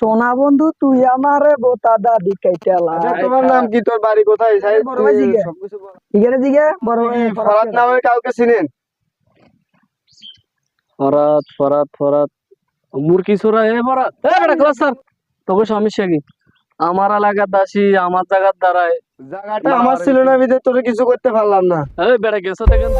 সোনা বন্ধু তুই আমারে বোতা দাদি কাইটালা আচ্ছা, তোমার নাম কি? তোর বাড়ি কোথায়? সাহেব বড় ভাই বড় ভাই ফরাত নামে কাউকে চিনেন? ফরাত ফরাত ফরাত মুরকি চোরা এ ফরাত এ বেটা ক্লাস স্যার সমস্যা কি? আমার এলাকার দাসী আমার জায়গার দ্বারায়। জায়গাটা আমার ছিল না বিদে তোরে কিছু করতে পারলাম না। এই বেটা গেছো দেখেন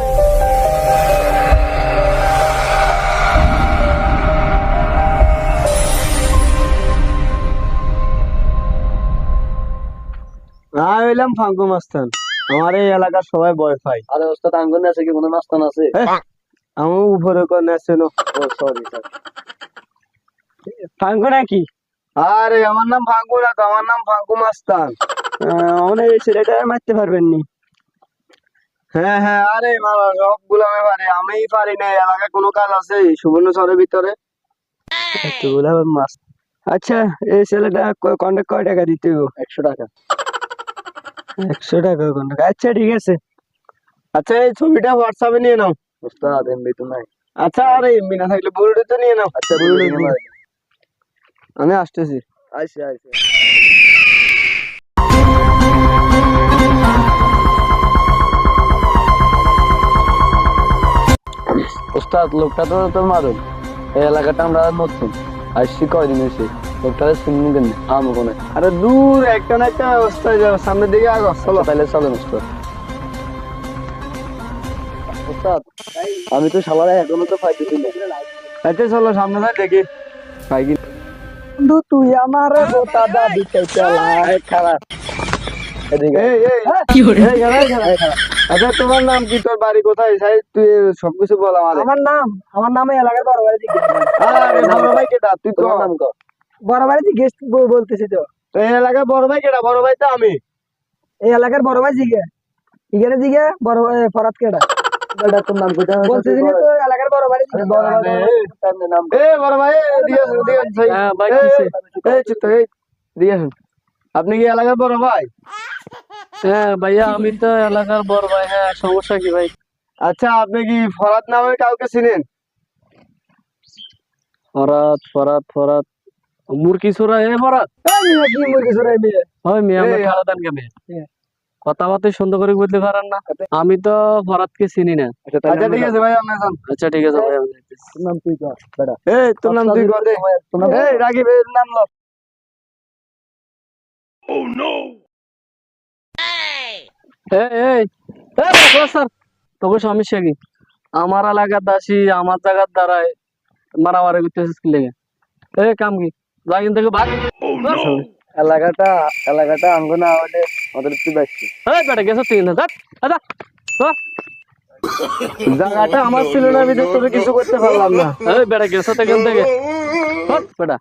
আমি হইলাম ফাঙ্কু মাস্তান। আমার এই এলাকার সবাই ভয় পাই আরে ওস্তাদ আঙ্গুন আছে কি কোনো মাস্তান আছে? আমি উপরে কোন ছিল ও সরি স্যার ফাঙ্গো নাকি? আরে আমার নাম ফাঙ্কু না তো আমার নাম ফাঙ্কু মাস্তান। আমাদের এই ছেলেটা মারতে পারবেন নি। হ্যাঁ হ্যাঁ আরে মামা সবগুলো আমি পারি। আমিই পারি না এলাকায় কোনো কাজ আছে সুবর্ণ শহরের ভিতরে? এতগুলো মাছ আচ্ছা এই ছেলেটা কন্ট্যাক্ট কয় টাকা দিতে হবে একশো টাকা। একশো টাকা কন্ট্যাক্ট আচ্ছা ঠিক আছে। আচ্ছা এই ছবিটা হোয়াটসঅ্যাপে নিয়ে নাও। ওস্তাদ এমবি তো নাই। আচ্ছা আরে এমবি না থাকলে বুড়োটা তো নিয়ে নাও। আচ্ছা আমি আসতেছি। আইসে আইসে। ওস্তাদ লোকটা তো তোর মারুন এই এলাকাটা আমরা নতুন। আসছি কয়দিন এসে লোকটা চিনি কেন আম ওখানে আরে দূর একটা না একটা অবস্থায় যাও সামনের দিকে আগো চলো। তাহলে ওস্তাদ ওস্তাদ আমি তো সবার এখনও তো পাইতেছি না? আচ্ছা চলো সামনে যাই দেখি। পাই কি বন্ধু তুই আমারে বোতা খারাপ। আচ্ছা তোমার নাম কি? তোর বাড়ি কোথায়? সাই তুই সবকিছু বল আমারে আমার নাম আমার নামে এলাকার বড় বাড়ি জিজ্ঞেস। আরে বড় ভাই কেটা তুই তোমার নাম কর বড় বাড়ি জিজ্ঞেস বলতেছি তো। তো এই এলাকার বড় ভাই কেটা বড় ভাই তো আমি। এই এলাকার বড় ভাই জিগে। এখানে দিকে বড় ভাই ফরাত কেডা? তোর নাম না তো এলাকার বড় জিগে। বড় ভাই তোর নাম এ বড় ভাই দিয়ে হ্যাঁ, ভাই, এই? এই চিত্ত এই দিয়ে আসুন। আপনি কি এলাকার বড় ভাই? হ্যাঁ ভাইয়া আমি তো এলাকার বড় ভাই হ্যাঁ সমস্যা কি ভাই? আচ্ছা আপনি কি ফরাত নামে কাউকে চিনেন? ফরাত ফরাত ফরাত মুরকি চোরা এ ফরাত এই মিয়া কি মুরগি চড়াই বিয়ে হয় মিয়া আমরা এই। কথাবার্তা সুন্দর করে বলতে পারেন না। আমি তো ফরাতকে চিনি না। আচ্ছা ঠিক আছে ভাই যান। আচ্ছা ঠিক আছে ভাই আমি নাম তুই কর বেটা। এই তোর নাম তুই কর দে। এই এর নাম লো। এই এই এই বাবা, স্যার। তোকে সমস্যা কি? আমার এলাকার দাসী আমার জায়গার দ্বারায় মারামারি করতেছিস কি লেগে এ কাম কি? যা থেকে ভাগ এলাকাটা এলাকাটা আঙ্গ না হলে আমাদের একটু বেশি। হ্যাঁ বেটা গেছো তিন আদা ধর। জায়গাটা আমার ছিল না আমি তোরে কিছু করতে পারলাম না। এই বেটা গেছো তো এখান থেকে। বেটা।